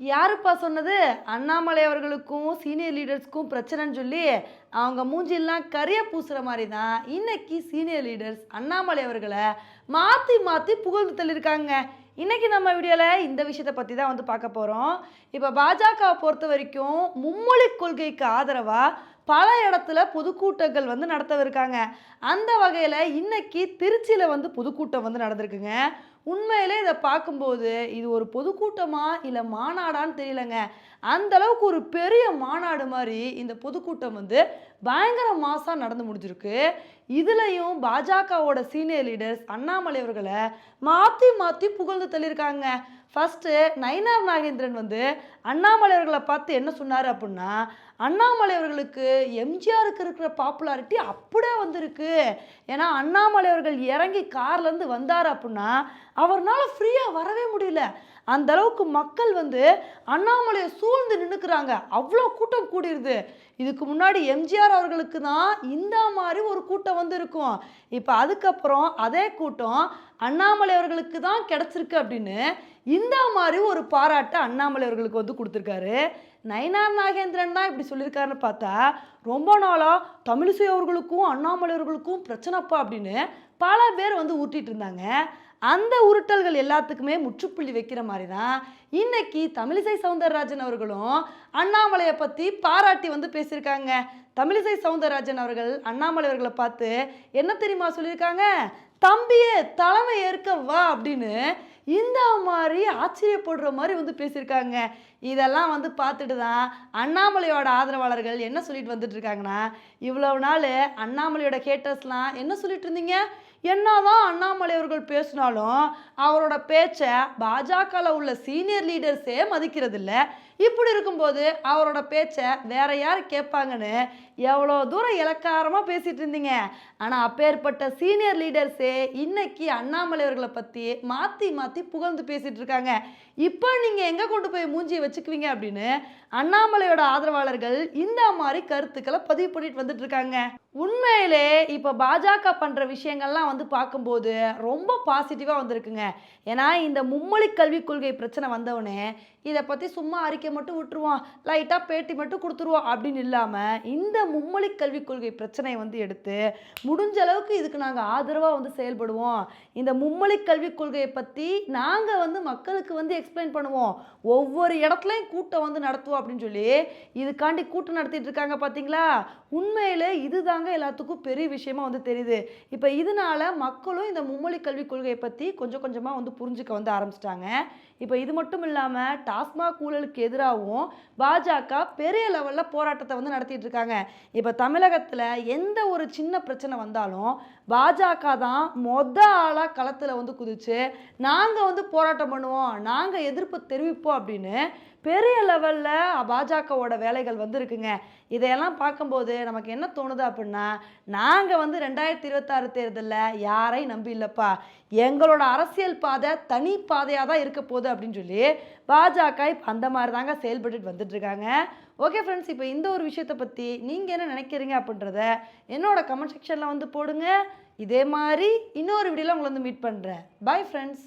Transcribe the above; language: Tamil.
யாருப்பா சொன்னது? அண்ணாமலை அவர்களுக்கும் சீனியர் லீடர்ஸ்க்கும் பிரச்சனைன்னு சொல்லி அவங்க மூஞ்சிலாம் கரிய பூசுகிற மாதிரி தான் இன்னைக்கு சீனியர் லீடர்ஸ் அண்ணாமலை அவர்களை மாற்றி மாற்றி புகழ்ந்து தள்ளியிருக்காங்க. இன்றைக்கி நம்ம வீடியோவில் இந்த விஷயத்தை பற்றி தான் வந்து பார்க்க போகிறோம் இப்போ பாஜகவை பொறுத்த வரைக்கும் மும்மொழி கொள்கைக்கு ஆதரவாக பல இடத்துல பொதுக்கூட்டங்கள் வந்து நடத்தவிருக்காங்க. அந்த வகையில் இன்றைக்கி திருச்சியில் வந்து பொதுக்கூட்டம் வந்து நடந்திருக்குங்க. உண்மையிலே இதை பார்க்கும்போது இது ஒரு பொதுக்கூட்டமா இல்லை மாநாடான்னு தெரியலங்க. அந்த அளவுக்கு ஒரு பெரிய மாநாடு மாதிரி இந்த பொதுக்கூட்டம் வந்து பயங்கர மாசாக நடந்து முடிஞ்சிருக்கு. இதுலையும் பாஜகவோட சீனியர் லீடர்ஸ் அண்ணாமலை அவர்களை மாற்றி மாற்றி புகழ்ந்து தள்ளியிருக்காங்க. ஃபஸ்ட்டு நயினார் நாகேந்திரன் வந்து அண்ணாமலை அவர்களை பார்த்து என்ன சொன்னார் அப்படின்னா அண்ணாமலை அவர்களுக்கு எம்ஜிஆருக்கு இருக்கிற பாப்புலாரிட்டி அப்படியே வந்திருக்கு. ஏன்னா அண்ணாமலை அவர்கள் இறங்கி கார்லேருந்து வந்தார் அப்படின்னா அவர்னால் ஃப்ரீயாக வரவே முடியல. அந்த அளவுக்கு மக்கள் வந்து அண்ணாமலையை சூழ்ந்து நின்றுக்கிறாங்க அவ்வளோ கூட்டம் கூடிடுது இதுக்கு முன்னாடி எம்ஜிஆர் அவர்களுக்கு தான் இந்த மாதிரி ஒரு கூட்டம் வந்து இருக்கும் இப்போ அதுக்கப்புறம் அதே கூட்டம் அண்ணாமலை அவர்களுக்கு தான் கிடச்சிருக்கு அப்படின்னு இந்த மாதிரி ஒரு பாராட்டை அண்ணாமலை அவர்களுக்கு வந்து கொடுத்துருக்காரு. நயனார் நாகேந்திரன் தான் இப்படி சொல்லியிருக்காருன்னு பார்த்தா ரொம்ப நாளாக தமிழிசை அவர்களுக்கும் அண்ணாமலை அவர்களுக்கும் பிரச்சனைப்பா அப்படின்னு பல பேர் வந்து ஊட்டிகிட்டு இருந்தாங்க. அந்த உருட்டல்கள் எல்லாத்துக்குமே முற்றுப்புள்ளி வைக்கிற மாதிரி தான் இன்னைக்கு தமிழிசை சவுந்தரராஜன் அவர்களும் அண்ணாமலையை பற்றி பாராட்டி வந்து பேசியிருக்காங்க. தமிழிசை சவுந்தரராஜன் அவர்கள் அண்ணாமலை அவர்களை பார்த்து என்ன தெரியுமா சொல்லியிருக்காங்க? தம்பியே தலைமை ஏற்க வா அப்படின்னு இந்த மாதிரி ஆச்சரியப்படுற மாதிரி வந்து பேசியிருக்காங்க. இதெல்லாம் வந்து பார்த்துட்டு தான் அண்ணாமலையோட ஆதரவாளர்கள் என்ன சொல்லிட்டு வந்துட்டு இருக்காங்கன்னா இவ்வளவு நாள் அண்ணாமலையோட ஹேட்டர்ஸ்லாம் என்ன சொல்லிட்டு இருந்தீங்க? என்னதான் அண்ணாமலை அவர்கள் பேசினாலும் அவரோட பேச்சை பாஜகவில் உள்ள சீனியர் லீடர்ஸே மதிக்கிறது இல்லை இப்படி இருக்கும்போது அவரோட பேச்சை வேற யார் கேட்பாங்கன்னு எவ்வளோ தூரம் இலக்காரமாக பேசிட்டு இருந்தீங்க. ஆனால் அப்பேற்பட்ட சீனியர் லீடர்ஸே இன்னைக்கு அண்ணாமலை அவர்களை பற்றி மாற்றி மாற்றி புகழ்ந்து பேசிகிட்டு இருக்காங்க. இப்போ நீங்கள் எங்கே கொண்டு போய் மூஞ்சியை வச்சுக்குவீங்க அப்படின்னு அண்ணாமலையோட ஆதரவாளர்கள் இந்த மாதிரி கருத்துக்களை பதிவு பண்ணிட்டு வந்துட்டு இருக்காங்க. உண்மையிலே இப்போ பாஜக பண்ணுற விஷயங்கள்லாம் வந்து வந்து பார்க்கும்போது ரொம்ப பாசிட்டிவாக வந்திருக்குங்க. ஏன்னா இந்த மும்மொழி கல்விக் கொள்கை பிரச்சனை வந்தவொடனே இதை பற்றி சும்மா அறிக்கை மட்டும் விட்டுருவோம். லைட்டாக பேட்டி மட்டும் கொடுத்துருவோம் அப்படின்னு இல்லாமல் இந்த மும்மொழி கல்விக் கொள்கை பிரச்சனையை வந்து எடுத்து முடிஞ்ச அளவுக்கு இதுக்கு நாங்கள் ஆதரவாக வந்து செயல்படுவோம். இந்த மும்மொழி கல்விக் கொள்கையை பற்றி நாங்கள் வந்து மக்களுக்கு வந்து எக்ஸ்பிளைன் பண்ணுவோம். ஒவ்வொரு இடத்துலையும் கூட்டம் வந்து நடத்துவோம் அப்படின்னு சொல்லி இதுக்காண்டி கூட்டம் நடத்திட்டு இருக்காங்க பார்த்தீங்களா உண்மையிலே இதுதாங்க எல்லாத்துக்கும் பெரிய விஷயமா வந்து தெரியுது. இப்போ இதனால மக்களும் இந்த மும்மொழி கல்விக் கொள்கையை பற்றி கொஞ்சம் கொஞ்சமாக வந்து புரிஞ்சுக்க வந்து ஆரம்பிச்சிட்டாங்க. இப்போ இது மட்டும் இல்லாமல் டாஸ்மாக் ஊழலுக்கு எதிராகவும் பாஜக பெரிய லெவலில் போராட்டத்தை வந்து நடத்திட்டு இருக்காங்க. இப்போ தமிழகத்தில் எந்த ஒரு சின்ன பிரச்சனை வந்தாலும் பாஜக தான் மொத ஆளாக களத்தில் வந்து குதிச்சு நாங்கள் வந்து போராட்டம் பண்ணுவோம் நாங்கள் எதிர்ப்பு தெரிவிப்போம் அப்படின்னு பெரிய லெவலில் பாஜகவோட வேலைகள் வந்திருக்குங்க. இதையெல்லாம் பார்க்கும்போது நமக்கு என்ன தோணுது அப்படின்னா நாங்கள் வந்து ரெண்டாயிரத்தி இருபத்தாறு தேர்தலில் யாரையும் நம்பி இல்லைப்பா. எங்களோட அரசியல் பாதை தனி பாதையாக தான் இருக்க போகுது அப்படின்னு சொல்லி பாஜக இப்போ அந்த மாதிரி தாங்க செயல்பட்டுட்டு வந்துட்டுருக்காங்க ஓகே ஃப்ரெண்ட்ஸ் இப்போ இந்த ஒரு விஷயத்தை பற்றி நீங்கள் என்ன நினைக்கிறீங்க அப்படின்றத என்னோட கமெண்ட் செக்ஷனில் வந்து போடுங்க. இதே மாதிரி இன்னொரு வீடியோவில் உங்களை வந்து மீட் பண்ணுறேன் பை ஃப்ரெண்ட்ஸ்.